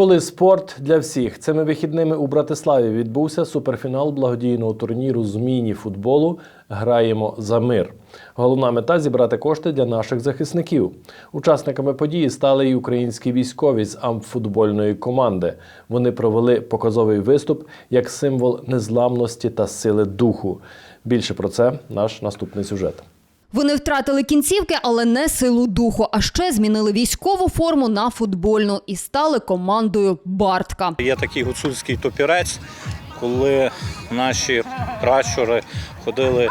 Коли спорт для всіх цими вихідними у Братиславі відбувся суперфінал благодійного турніру з міні-футболу Граємо за мир. Головна мета зібрати кошти для наших захисників. Учасниками події стали й українські військові з амфутбольної команди. Вони провели показовий виступ як символ незламності та сили духу. Більше про це наш наступний сюжет. Вони втратили кінцівки, але не силу духу. А ще змінили військову форму на футбольну і стали командою Бартка. Є такий гуцульський топірець, коли наші пращури ходили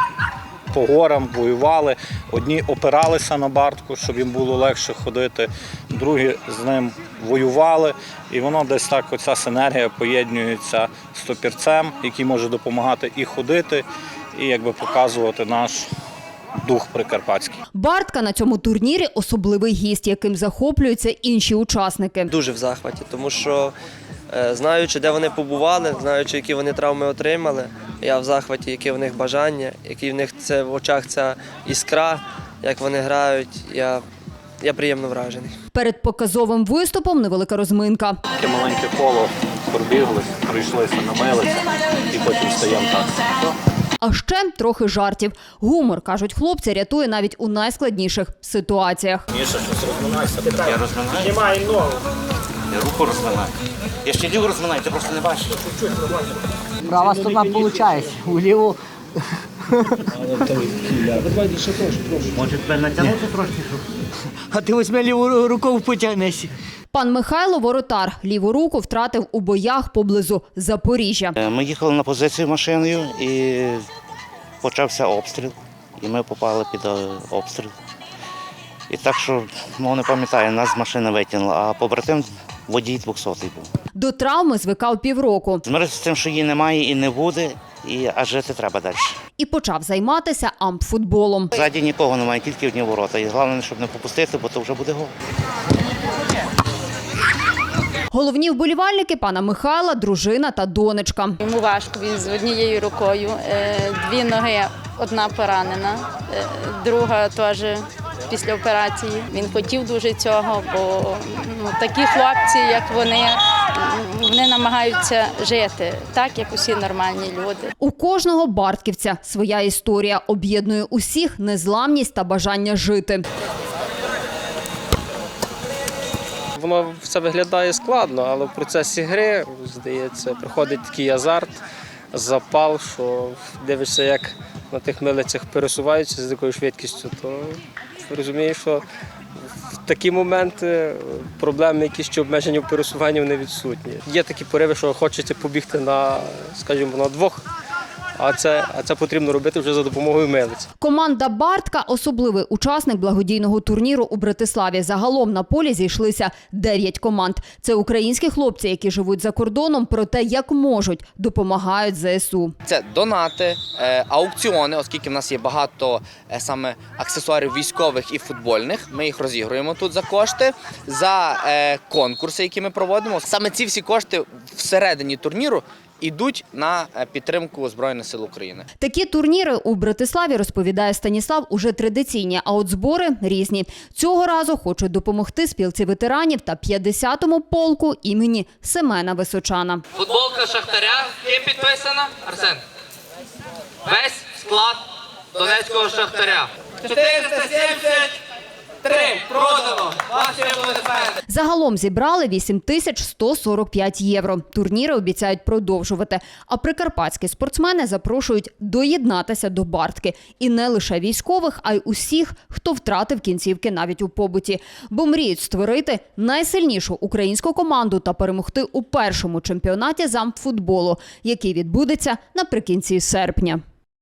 по горам, воювали. Одні опиралися на бартку, щоб їм було легше ходити, другі з ним воювали. І воно десь так, оця синергія поєднується з топірцем, який може допомагати і ходити, і якби показувати наш дух прикарпатський. Бартка на цьому турнірі особливий гість, яким захоплюються інші учасники. дуже в захваті, тому що е, знаючи, де вони побували, знаючи, які вони травми отримали, я в захваті, які в них бажання, які в них це в очах ця іскра, як вони грають. Я, я приємно вражений. Перед показовим виступом невелика розминка. Таке маленьке коло пробігли, прийшлися, намилися і потім стаємо так. А ще трохи жартів. Гумор, кажуть хлопці, рятує навіть у найскладніших ситуаціях. Міша, щось розминайся. Я розминаю. Знімай ногу. Я руку розминаю. Я ще ліву розминаю, ти просто не бачиш. Права стопа виходить, у ліву Може тебе натягнути трошки, а ти візьми ліву ру- руку потягнеш. Пан Михайло Воротар ліву руку втратив у боях поблизу Запоріжжя. Е, Ми їхали на позицію машиною і почався обстріл. І ми попали під е, обстріл. І так що, мов не пам'ятаю, нас з машини витягнуло, а побратим водій 200 був. До травми звикав півроку Змирився з тим, що її немає і не буде, і, а жити треба далі. і почав займатися ампфутболом. Ззаді нікого немає, тільки одні ворота. І головне, щоб не попустити, бо то вже буде гол. Головні вболівальники пана Михайла, дружина та донечка. Йому важко, він з однією рукою, е, дві ноги, одна поранена, е, друга теж після операції. Він хотів дуже цього, бо ну, такі хлопці, як вони, вони намагаються жити так, як усі нормальні люди. У кожного бартківця своя історія об'єднує усіх незламність та бажання жити. Воно все виглядає складно, але в процесі гри, здається, приходить такий азарт, запал, що дивишся, як на тих милицях пересуваються з якою швидкістю, то розумієш, що в такі моменти проблеми, якісь чи обмеження в пересуванні, вони відсутні. Є такі пориви, що хочеться побігти на, скажімо, на двох, а це, а це потрібно робити вже за допомогою милиць. Команда Бартка особливий учасник благодійного турніру у Братиславі. Загалом на полі зійшлися 9 команд. Це українські хлопці, які живуть за кордоном, проте як можуть допомагають ЗСУ. Це донати, е, аукціони, оскільки в нас є багато е, саме аксесуарів військових і футбольних. Ми їх розігруємо тут за кошти, за е, конкурси, які ми проводимо. Саме ці всі кошти всередині турніру йдуть на е, підтримку Збройних сил України. Такі турніри у Братиславі розповідає Станіслав уже традиційні, а от збори різні. Цього разу хочуть допомогти спілці ветеранів та 50-му полку імені Семена Височана. Футболка Шахтаря. Ким підписана? Арсен. Весь склад Донецького Шахтаря. 473 продано. Загалом зібрали 8145 євро. Турніри обіцяють продовжувати. А прикарпатські спортсмени запрошують доєднатися до Бартки. І не лише військових, а й усіх, хто втратив кінцівки навіть у побуті. Бо мріють створити найсильнішу українську команду та перемогти у першому чемпіонаті з амфутболу, який відбудеться наприкінці серпня.